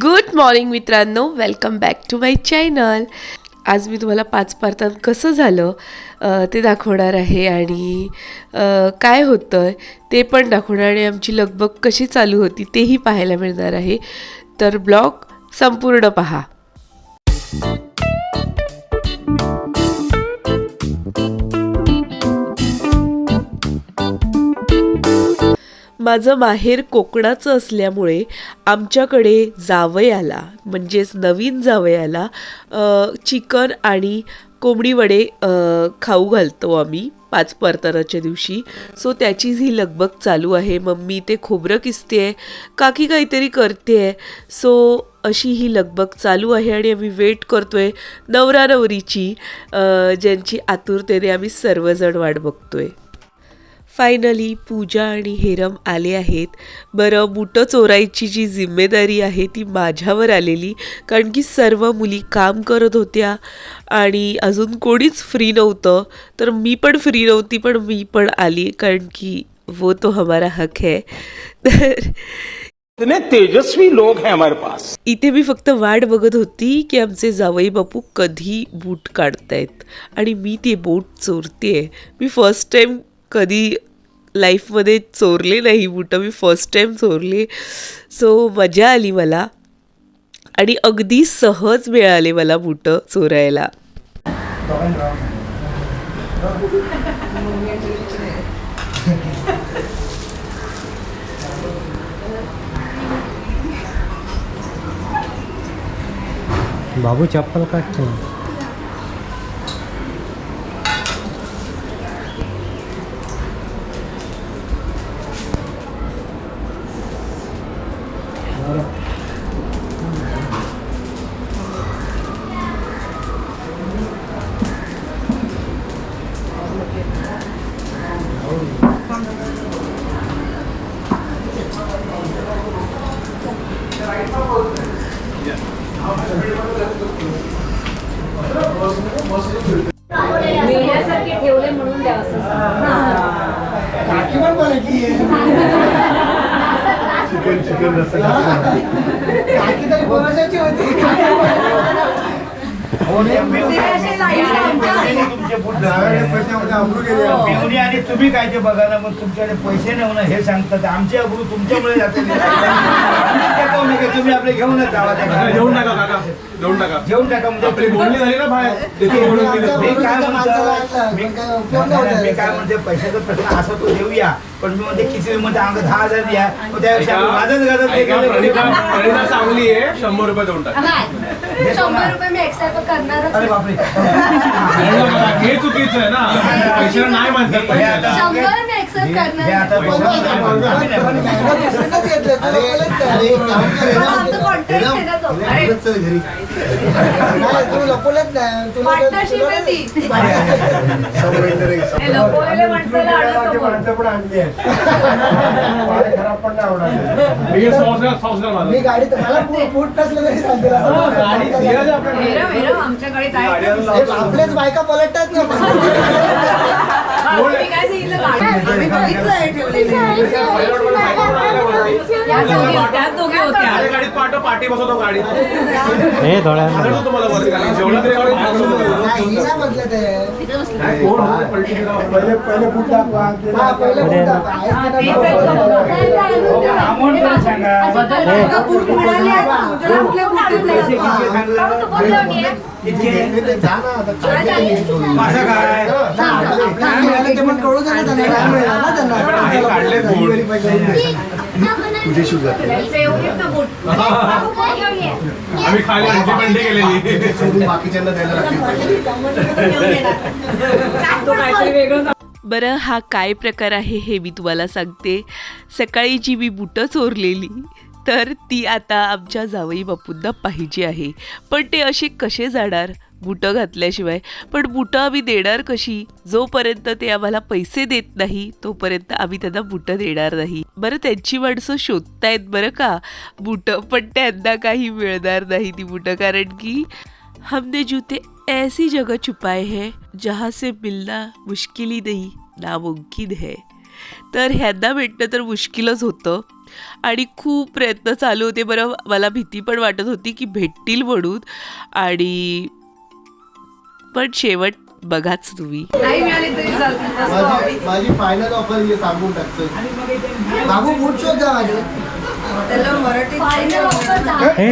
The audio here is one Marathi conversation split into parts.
गुड मॉर्निंग मित्रांनो. Welcome back to my channel आज मी तुम्हाला पाच पारतात कसं झालं ते दाखवणार आहे आणि काय होतं ते पण दाखवणार आणि आमची लगबग कशी चालू होती तेही पाहायला मिळणार आहे. तर ब्लॉग संपूर्ण पहा. माझं माहेर कोकणाचं असल्यामुळे आमच्याकडे जावयाला म्हणजेच नवीन जावयाला चिकन आणि कोंबडी वडे खाऊ घालतो आम्ही पाच परतनाच्या दिवशी. सो त्याचीच ही लगबग चालू आहे. मम्मी ते खोबरं किसते आहे काकी काहीतरी करते आहे सो अशी ही लगबग चालू आहे आणि आम्ही वेट करतो आहे नवरा नवरीची ज्यांची आतुरतेने आम्ही सर्वजण वाट आहे फायनली पूजा आणि हेरम आले आहेत. बरं बुटं चोरायची जी जिम्मेदारी आहे ती माझ्यावर आलेली कारण की सर्व मुली काम करत होत्या. आणि अजून कोणीच फ्री नव्हतं. तर मी पण फ्री नव्हती पण मी पण आली कारण की वो तो हमारा हक है. तर इतने तेजस्वी लोग हैं हमारे पास। इथे मी फक्त वाट बघत होती की आमचे जावई बापू कधी बूट काढतायत. आणि मी ते बूट चोरते मी फर्स्ट टाईम कधी लाईफमध्ये चोरले नाही बुटं. मी फर्स्ट टाईम चोरले. सो मजा आली मला. आणि अगदी सहज मिळाले मला बुटं चोरायला. बाबू चप्पल काढतो. आणि तुम्ही काय ते बघा ना मग तुमच्याकडे पैसे नाही हे सांगतात. आमचे अब्रू तुमच्यामुळे जाते. तुम्ही आपले घेऊनच जावा त्या घरात. देऊन टाका काका. देऊन टाका. घेऊन टाका म्हणजे आपली बोलणी झाली ना बाहेर. देतो म्हणून केलं. मी काय म्हणतो? मी मी काय म्हणते पैशाचा प्रश्न असा तो देऊया पण मी म्हणते किती म्हणते अंग दहा हजार द्या. मग त्यापेक्षा आपण माझंच घरात ते ऐका, केलं प्रणिता तरी- प्रणिता चांगली आहे. शंभर रुपये देऊन टाका. शंभर रुपये मी एक्सेप्ट करणारच अरे बापरे. हे चुकीचं आहे ना. पैशाला नाही म्हणतात हे पैशाला. आता- शंभर मी हे हे. हे. मी गाडीत मला बूट नसलं तरी चालते आपल्याच बायका पलटतात ना. तुम्ही अरे गाडीत पाठव पाठी बसवतो गाडीत हे थोड्या तुम्हाला वरती. जेवढं तरी गाडीत कोण? होतं पलटी? पहिले पहिले बूट दाखवा काय. माझं पण कळू दे ना त्यांना. काय मिळालं ना त्यांना? काढले बूट. ये? आम्ही खाली बंडी गेलेली तो काहीतरी वेगळं बरं हा काय प्रकार आहे हे मी तुम्हाला सांगते सकाळी जी मी बुटं चोरलेली तर ती आता आमच्या जावई बापूंना पाहिजे आहे पण ते असे कसे जाणार बुटं घातल्याशिवाय. पण बुटं आम्ही देणार कशी? जोपर्यंत ते आम्हाला पैसे देत नाही तोपर्यंत आम्ही त्यांना बुटं देणार नाही. बरं त्यांची माणसं शोधतायत बरं का? बुटं पण त्यांना काही मिळणार नाही ती बुटं कारण की हमने जूते ऐसी जगह छुपाए हैं जहाँ से मिलना मुश्किल ही नहीं नामुमकिन है. तर ह्यांना भेटणं तर मुश्किलच होतं. आणि खूप प्रयत्न चालू होते बरं मला भीती पण वाटत होती की भेटतील म्हणून. आणि पण शेवट बघाच तुम्ही नाही मिळाली तरी चालतील तसं माझी फायनल ऑफर हे सांगून टाकतो बाबू बूट शोध जा माझे त्याला मराठीत फायनल ऑफर दहा हे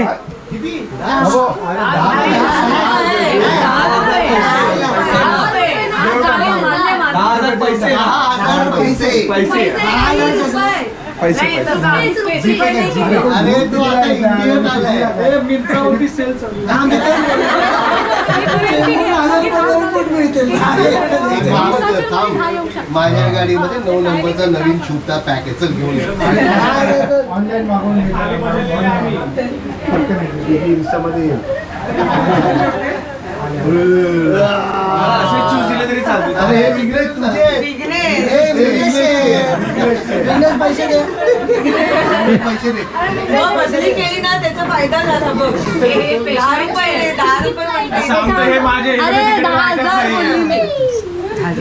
किती दहा हजार पैसे दहा हजार पैसे पैसे. अरे तू आता इंडियन आलाय. मित्रावरती सेल चालू हा. माझ्या गाडीमध्ये नऊ नंबरचा नवीन शूटचा पॅक आहे चल घेऊन ये. ऑनलाईन मागवून इंस्टामध्ये ये. असे चूज दिले तरी चालतील अरे हे विघ्नेश तुझे आहेत. ए, विघ्नेश आहे. विघ्नेश पैसे दे पैसे दे. बदली केली ना त्याचा फायदा झाला बघ. दहा रुपये दहा रुपये म्हणते सांगतो हे माझे अरे दहा हजार बोलली मी.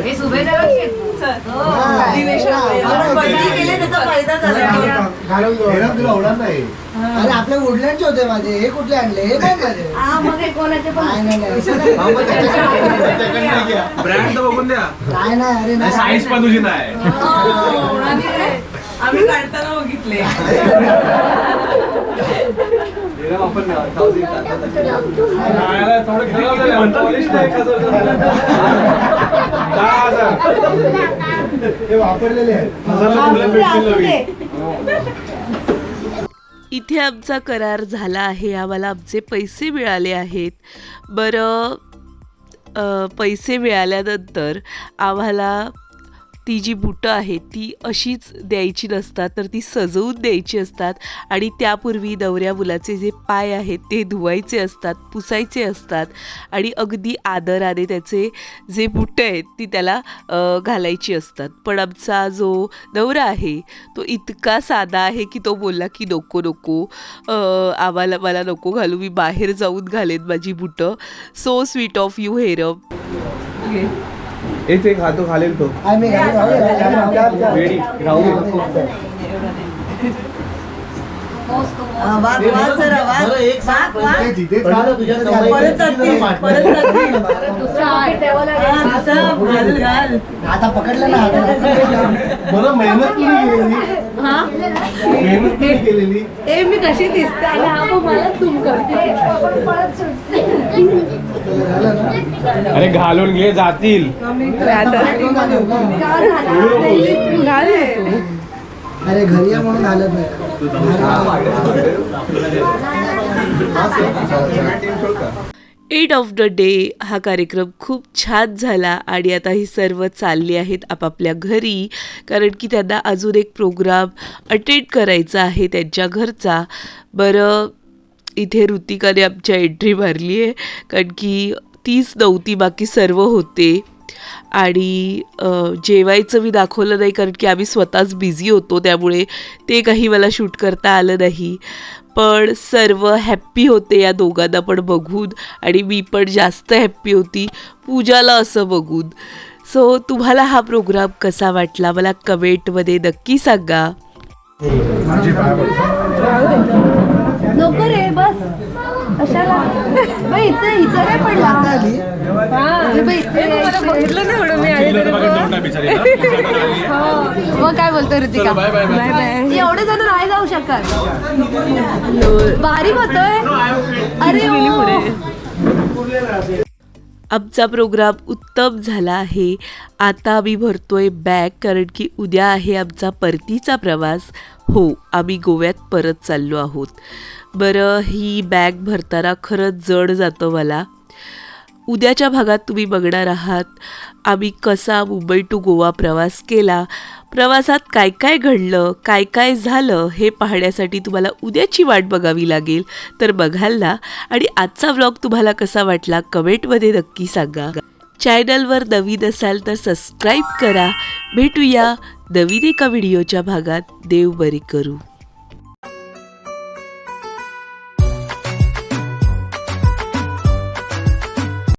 हे सुभेदाराचे आपण बदली केली त्याचा फायदा झाला. घालून. हे तुला होणार नाही. अरे आपले वुडलँडचे होते माझे. हे कुठले आणले? हे काय माझे. हा मग हे कोणाचे पण नाही नाही नाही. हा, मग त्याच्याकडे- त्याच्याकडनं घ्या. ब्रँड तर बघून द्या. नाही नाही अरे नाही. साईज पण तुझी नाही. का जर- दहा हजार. हे. इथे आमचा करार झाला आहे. आम्हाला आमचे पैसे मिळाले आहेत. बरं पैसे मिळाल्यानंतर आम्हाला ती जी बुटं आहेत ती अशीच द्यायची नसतात तर ती सजवून द्यायची असतात. आणि त्यापूर्वी नवऱ्या मुलाचे जे पाय आहेत ते धुवायचे असतात पुसायचे असतात. आणि अगदी आदराने त्याचे जे बुटं आहेत ती त्याला घालायची असतात. पण आमचा जो नवरा आहे तो इतका साधा आहे की तो बोलला की नको नको. आम्हाला मला नको घालू. मी बाहेर जाऊन घालेन माझी बुटं. सो स्वीट ऑफ यू हेरम हेच एक हातो खालेल तो. आम्ही राहू हा, आता पकडलं ना. बरं मेहनत कुणी ए मी कशी दिसते? आणि हा मग मला तुम करते. अरे घालून घे जातील. अरे घरी या म्हणून घालत नाही. एंड ऑफ द डे हा कार्यक्रम खूप छान झाला आणि आता ही सर्व चालली आहेत आपापल्या घरी कारण की त्यांना अजून एक प्रोग्राम अटेंड करायचा आहे त्यांच्या घरचा. बरं इथे ऋतिकाने आमच्या एंट्री मारली आहे कारण की तीच नव्हती बाकी सर्व होते. आणि जेवायचं मी दाखवलं नाही कारण की आम्ही स्वतःच बिझी होतो त्यामुळे ते काही मला शूट करता आलं नाही. पण सर्व हॅप्पी होते या दोघांना पण बघून. आणि मी पण जास्त हॅप्पी होती. पूजाला असं बघून. सो तुम्हाला हा प्रोग्राम कसा वाटला? मला कमेंटमध्ये नक्की सांगा. नको रे बस. कशाला? बाई इथे हिचं काय पडला. आता आली अरे बाई, इथे- बघितलं नाही म्हणून मी आले. मग काय बोलतोय ऋतिका? एवढे जण नाही जाऊ शकत. भारी होतोय. अरे हो. आमचा प्रोग्राम उत्तम झाला आहे. आता आम्ही भरतोय बॅग कारण की उद्या आहे आमचा परतीचा प्रवास. हो आम्ही गोव्यात परत चाललो आहोत. बरं ही बॅग भरताना खरंच जड जातं मला. उद्याच्या भागात तुम्ही बघणार आहात आम्ही कसा मुंबई टू गोवा प्रवास केला प्रवासात काय काय घडलं काय काय झालं हे पाहण्यासाठी तुम्हाला उद्याची वाट बघावी लागेल. तर बघाल ना आणि आजचा व्लॉग तुम्हाला कसा वाटला कमेंटमध्ये नक्की सांगा. चॅनलवर नवीन असाल तर सबस्क्राईब करा. भेटूया नवीन एका व्हिडिओच्या भागात. देव बरी करू.